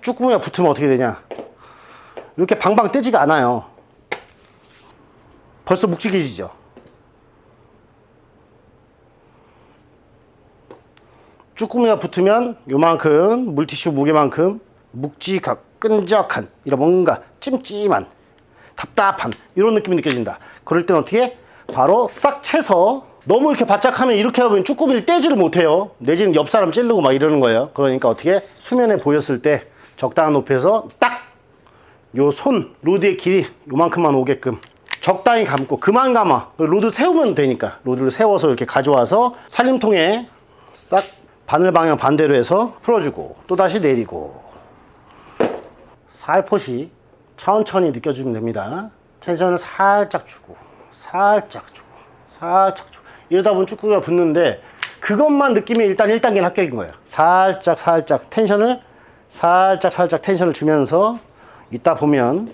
쭈꾸미가 붙으면 어떻게 되냐? 이렇게 방방 뜨지가 않아요. 벌써 묵직해지죠? 쭈꾸미가 붙으면 요만큼 물티슈 무게만큼 묵직하고 끈적한 이런 뭔가 찜찜한 답답한 이런 느낌이 느껴진다. 그럴 땐 어떻게? 바로 싹 채서 너무 이렇게 바짝하면 이렇게 하면 쭈꾸미를 떼지를 못해요. 내지는 옆 사람 찌르고 막 이러는 거예요. 그러니까 어떻게? 수면에 보였을 때 적당한 높이에서 딱 요 손 로드의 길이 요만큼만 오게끔 적당히 감고 그만 감아. 로드 세우면 되니까. 로드를 세워서 이렇게 가져와서 살림통에 싹 바늘 방향 반대로 해서 풀어주고 또 다시 내리고. 살포시 천천히 느껴주면 됩니다. 텐션을 살짝 주고 살짝 주고 살짝 주고. 이러다 보면 쭈꾸기가 붙는데 그것만 느끼면 일단 1단계는 합격인 거예요. 살짝 살짝 텐션을 살짝 살짝 텐션을 주면서 있다 보면